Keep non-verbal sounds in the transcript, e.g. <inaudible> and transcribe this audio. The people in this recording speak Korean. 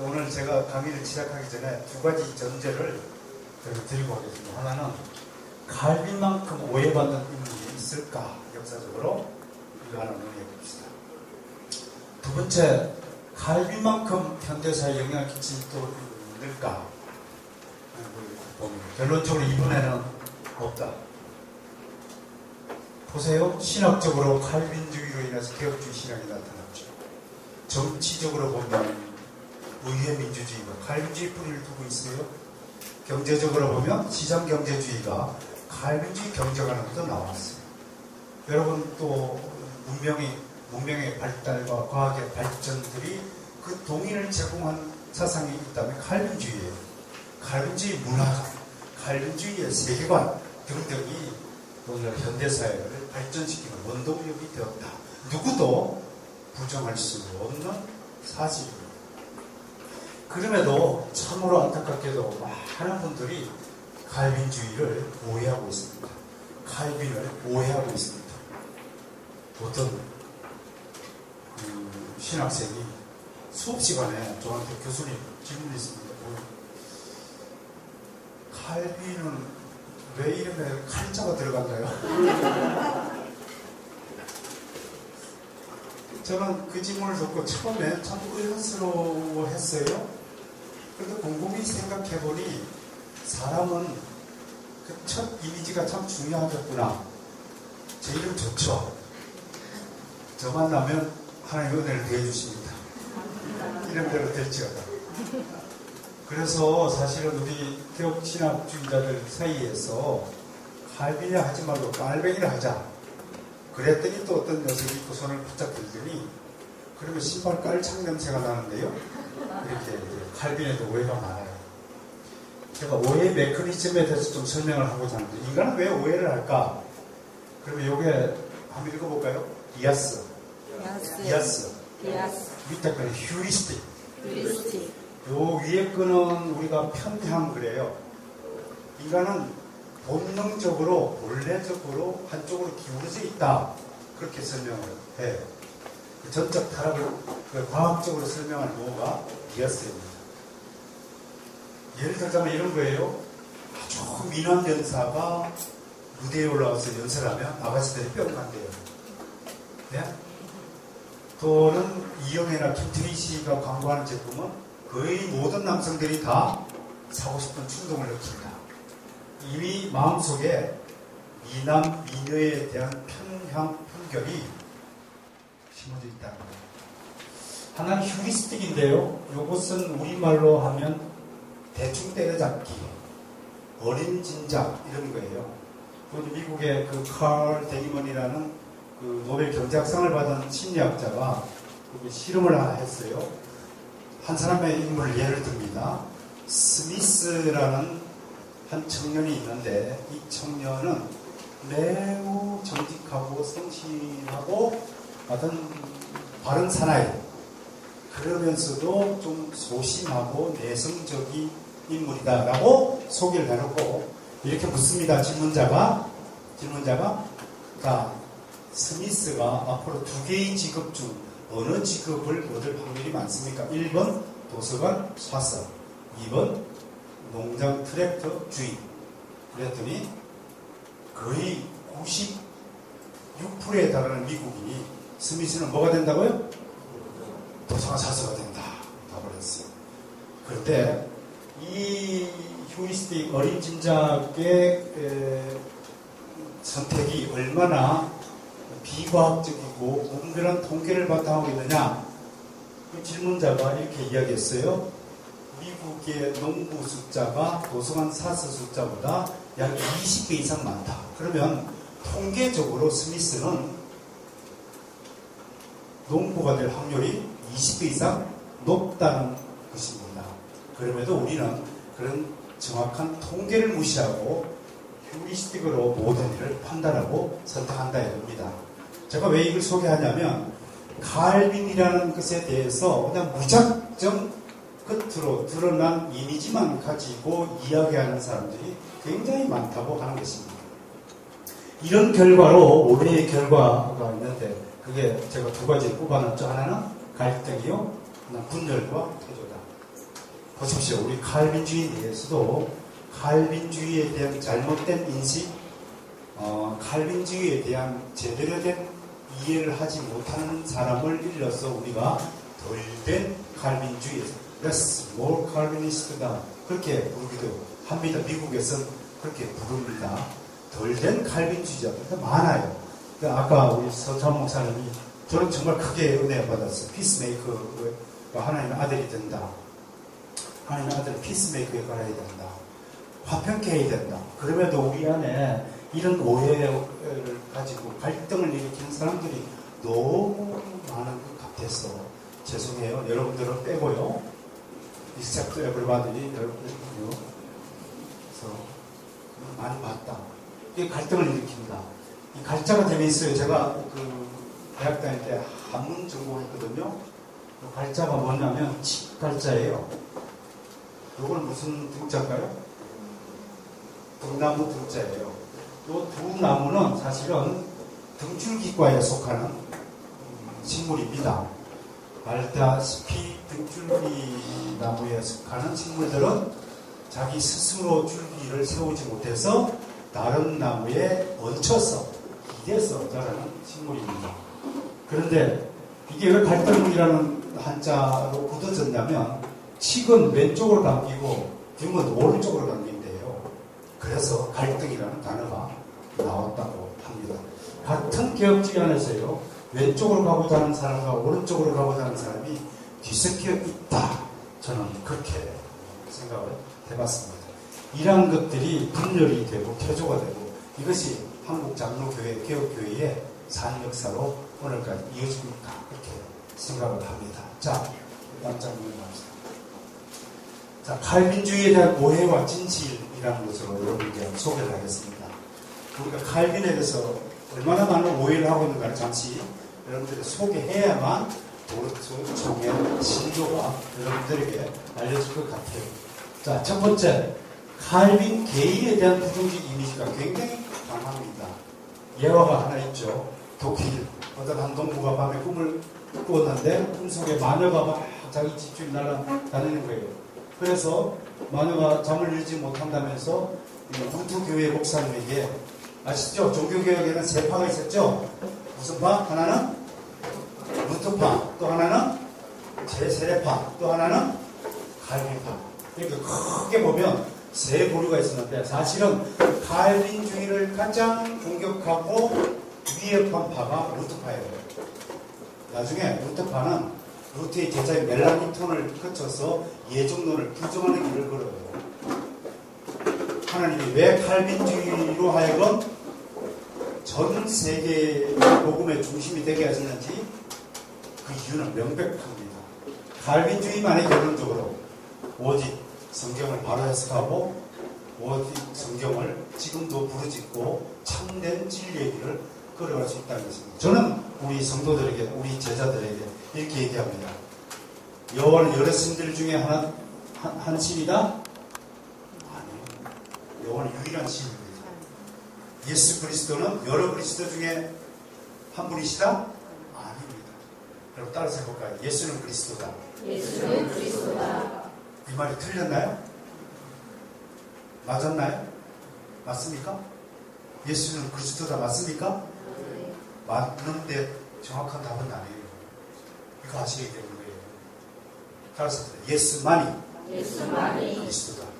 오늘 제가 강의를 시작하기 전에 두 가지 전제를 드리고 하겠습니다. 하나는 갈빈만큼 오해받는 인물이 있을까 역사적으로 이거 하나 논의해 봅시다. 두 번째 갈빈만큼 현대사에 영향을 끼친 또 있을까 결론적으로 이번에는 없다. 보세요. 신학적으로 칼빈주의로 인해서 개혁주의 신학이 나타났죠. 정치적으로 보면 의회 민주주의가 칼빈주의 뿌리를 두고 있어요. 경제적으로 보면 시장 경제주의가 칼빈주의 경제관으로 부 나왔어요. 여러분 또 문명의 문명의 발달과 과학의 발전들이 그 동의를 제공한 사상이 있다면 칼빈주의예요. 칼빈주의 문화, 칼빈주의의 세계관 등등이 오늘 현대사회를 발전시키는 원동력이 되었다. 누구도 부정할 수 없는 사실입니다. 그럼에도 참으로 안타깝게도 많은 분들이 칼빈주의를 오해하고 있습니다. 칼빈을 오해하고 있습니다. 어떤 그 신학생이 수업 시간에 저한테 교수님 질문이 있습니다. 칼빈은 왜 이름에 칼자가 들어갔나요? <laughs> 저는 그 질문을 듣고 처음에 참 의문스러워 했어요. 그래도 곰곰이 생각해보니 사람은 그 첫 이미지가 참 중요하겠구나. 제 이름 좋죠? 저 만나면 하나님 은혜를 더해주십니다. 이름대로 될지어다. 그래서 사실은 우리 기독 신학주의자들 사이에서 갈비냐 하지 말고 깔뱅이를 하자. 그랬더니 또 어떤 녀석이 그 손을 바짝 들더니 그러면 신발 깔창 냄새가 나는데요. 이렇게 칼빈에도 오해가 많아요. 제가 오해 메커니즘에 대해서 좀 설명을 하고자 하는데 인간은 왜 오해를 할까? 그러면 요게 한번 읽어볼까요? 이아스. 이아스. 이아스. 밑에 거는 휴리스틱. 휴리스틱. 요 위에 거는 우리가 편향 그래요. 인간은 본능적으로, 본래적으로 한쪽으로 기울어져 있다. 그렇게 설명을 해요. 그 전적 타락을 그 과학적으로 설명할 뭐가 비어스입니다. 예를 들자면 이런 거예요. 아주 민원 연사가 무대에 올라와서 연설하면 아가씨들이 뿅 간대요. 네? 또는 이영애나 김태희 씨가 광고하는 제품은 거의 모든 남성들이 다 사고 싶은 충동을 느낀다. 이미 마음속에 미남, 미녀에 대한 편향, 편견이 심어져 있다는 거예요. 하나는 휴리스틱인데요. 이것은 우리말로 하면 대충 때려잡기, 어린 진작 이런 거예요. 미국의 그 칼 데니먼이라는 그 노벨 경제학상을 받은 심리학자가 실험을 했어요. 한 사람의 인물을 예를 듭니다. 스미스라는 한 청년이 있는데 이 청년은 매우 정직하고 성실하고 어떤 바른 사나이 그러면서도 좀 소심하고 내성적인 인물이다라고 소개를 해놓고 이렇게 묻습니다. 질문자가 질문자가 자 스미스가 앞으로 두 개의 직업 중 어느 직업을 얻을 확률이 많습니까? 1번 도서관 사서 2번 농장 트랙터 주인 그랬더니 거의 96%에 달하는 미국인이 스미스는 뭐가 된다고요? 도서관 사서가 된다 답을 했어요. 그런데 이 휴리스틱 어린 진작의 선택이 얼마나 비과학적이고 엄밀한 통계를 바탕하고 있느냐 그 질문자가 이렇게 이야기했어요. 미국의 농부 숫자가 도서관 사서 숫자보다 약 20배 이상 많다. 그러면 통계적으로 스미스는 농부가 될 확률이 20배 이상 높다는 것입니다. 그럼에도 우리는 그런 정확한 통계를 무시하고 휴리스틱으로 모든 일을 판단하고 선택한다 이겁니다. 제가 왜 이걸 소개하냐면 갈빈이라는 것에 대해서 그냥 무작정 겉으로 드러난 이미지만 가지고 이야기하는 사람들이 굉장히 많다고 하는 것입니다. 이런 결과로 오해의 결과가 있는데 그게 제가 두 가지 를 뽑아놨죠. 하나는 갈등이요. 분열과 태조다. 보십시오. 우리 칼빈주의 내에서도 칼빈주의에 대한 잘못된 인식, 어, 칼빈주의에 대한 제대로 된 이해를 하지 못하는 사람을 일러서 우리가 덜 된 칼빈주의에서 less, more Calvinist다 그렇게 부르기도 합니다. 미국에서는 그렇게 부릅니다. 덜 된 칼빈주의자들 많아요. 그러니까 아까 우리 서참 목사님이 저는 정말 크게 은혜 받았어요. 피스메이커가 하나님의 아들이 된다. 하나님의 아들은 피스메이커에 가야 된다. 화평케 해야 된다. 그럼에도 우리 안에 이런 오해를 가지고 갈등을 일으키는 사람들이 너무 많은 것 같아서 죄송해요. 여러분들은 빼고요. 익셉트 에브리바들이 여러분들요. 그래서 많이 봤다. 이게 갈등을 일으킨다. 이 갈자가 재미있어요. 제가 그 대학 다닐 때 한문 전공했거든요. 그 갈자가 뭐냐면 칙갈자예요. 이건 무슨 등자인가요? 등나무 등자예요. 이두 나무는 사실은 등줄기과에 속하는 식물입니다. 알다시피 등줄기 나무에 속하는 식물들은 자기 스스로 줄기를 세우지 못해서 다른 나무에 얹혀서 기대서 자라는 식물입니다. 그런데 이게 왜 갈등이라는 한자로 굳어졌냐면 칙은 왼쪽으로 감기고 등은 오른쪽으로 감긴대요. 그래서 갈등이라는 단어가 나왔다고 합니다. 같은 개혁지 안에서요. 왼쪽으로 가고자 하는 사람과 오른쪽으로 가고자 하는 사람이 뒤섞여 있다. 저는 그렇게 생각을 해봤습니다. 이러한 것들이 분열이 되고 태조가 되고 이것이 한국 장로교회, 개혁교회의 산 역사로 오늘까지 있다. 그렇게 생각을 합니다. 자, 장면 봅시다. 자, 칼빈주의에 대한 오해와 진실이라는 것으로 여러분께 소개를 하겠습니다. 우리가 칼빈에 대해서 얼마나 많은 오해를 하고 있는가를 잠시 여러분들이 소개해야만 도르트총의 신조가 여러분들에게 알려질 것 같아요. 자, 첫 번째, 칼빈 개인에 대한 부정적 이미지가 굉장히 강합니다. 예화가 하나 있죠. 독일 어떤 한 동무가 밤에 꿈을 꾸었는데 꿈속에 마녀가 막 자기 집주인 날아다니는 거예요. 그래서 마녀가 잠을 이루지 못한다면서 무투교회 목사님에게 아시죠? 종교개혁에는 세 파가 있었죠? 무슨 파? 하나는 무투파, 또 하나는 제세례파, 또 하나는 갈빈파. 이렇게 크게 보면 세 부류가 있었는데 사실은 갈빈주의를 가장 공격하고 위협한 파가 루트파예요. 나중에 루트파는 루트의 제자인 멜라니톤을 거쳐서 예정론을 부정하는 길을 걸어요. 하나님이 왜 칼빈주의로 하여금 전 세계 복음의 중심이 되게 하셨는지 그 이유는 명백합니다. 칼빈주의만이 결론적으로 오직 성경을 바로 해석하고 오직 성경을 지금도 부르짖고 참된 진리의 길을 걸어갈 수 있다는 것입니다. 저는 우리 성도들에게, 우리 제자들에게 이렇게 얘기합니다. 여호와는 여러 신들 중에 하나, 한, 한 신이다? 아니요. 여호와는 유일한 신입니다. 예수 그리스도는 여러 그리스도 중에 한 분이시다? 아닙니다. 여러분 따라서 해볼까요? 예수는 그리스도다. 예수는 그리스도다. 이 말이 틀렸나요? 맞았나요? 맞습니까? 예수는 그리스도다 맞습니까? 맞는데 정확한 답은 아니에요. 이거 되는 거예요. 따라서 예수만이 예수만이 그리스도다.